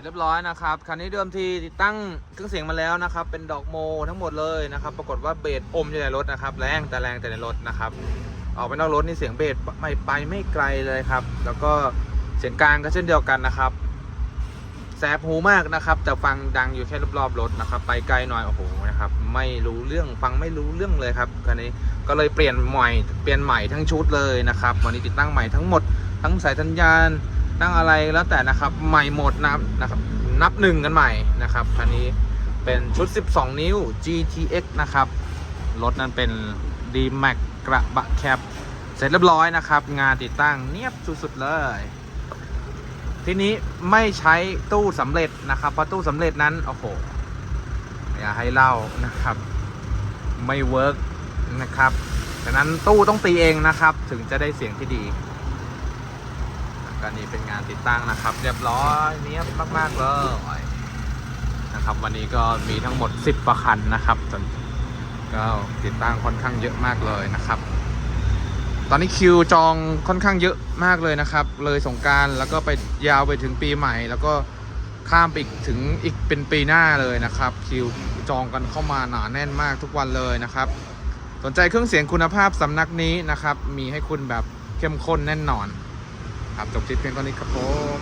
เสร็จเรียบร้อยนะครับคันนี้เดิมทีติดตั้งเครื่องเสียงมาแล้วนะครับ เป็นดอกโมทั้งหมดเลยนะครับ ปรากฏว่าเบสอมอยู่ในรถนะครับ แรงแต่แรงแต่ในรถนะครับออกไปนอกรถนี่เสียงเบสไม่ไปไม่ไกลเลยครับ แล้วก็เสียงกลางก็เช่นเดียวกันนะครับแสบหูมากนะครับแต่ฟังดังอยู่แค่รอบๆรถนะครับ ไปไกลหน่อยโอ้โหนะครับไม่รู้เรื่องฟังไม่รู้เรื่องเลยครับคันนี้ก็เลยเปลี่ยนใหม่เปลี่ยนใหม่ทั้งชุดเลยนะครับวันนี้ติดตั้งใหม่ทั้งหมด ทั้งสายสัญญาณ ตั้งอะไรแล้วแต่นะครับใหม่หมดนับนะครับนับหนึ่งกันใหม่นะครับคันนี้เป็นชุด 12 นิ้ว GTX นะครับรถนั้นเป็น D Max กระบะแคปเสร็จเรียบร้อยนะครับ งานติดตั้งเนียบสุดๆเลย ทีนี้ไม่ใช้ตู้สำเร็จนะครับเพราะตู้สำเร็จนั้นโอ้โหอย่าให้เล่านะครับ ไม่เวิร์กนะครับฉะนั้นตู้ต้องตีเองนะครับ ถึงจะได้เสียงที่ดี ก็นี่เป็นงานติดตั้งนะครับ เรียบร้อยเนี้ยบมาก ๆ เลยนะครับ วันนี้ก็มีทั้งหมด 10 ประคันนะครับจนก็ติดตั้งค่อนข้างเยอะมากเลยนะครับ ตอนนี้คิวจองค่อนข้างเยอะมากเลยนะครับ เลยสงการแล้วก็ไปยาวไปถึงปีใหม่ แล้วก็ข้ามไปอีกถึงอีกเป็นปีหน้าเลยนะครับ คิวจองกันเข้ามาหนาแน่นมากทุกวันเลยนะครับ สนใจเครื่องเสียงคุณภาพสำนักนี้นะครับ มีให้คุณแบบเข้มข้นแน่นอน ครับจบคลิปเพียงเท่านี้ครับผม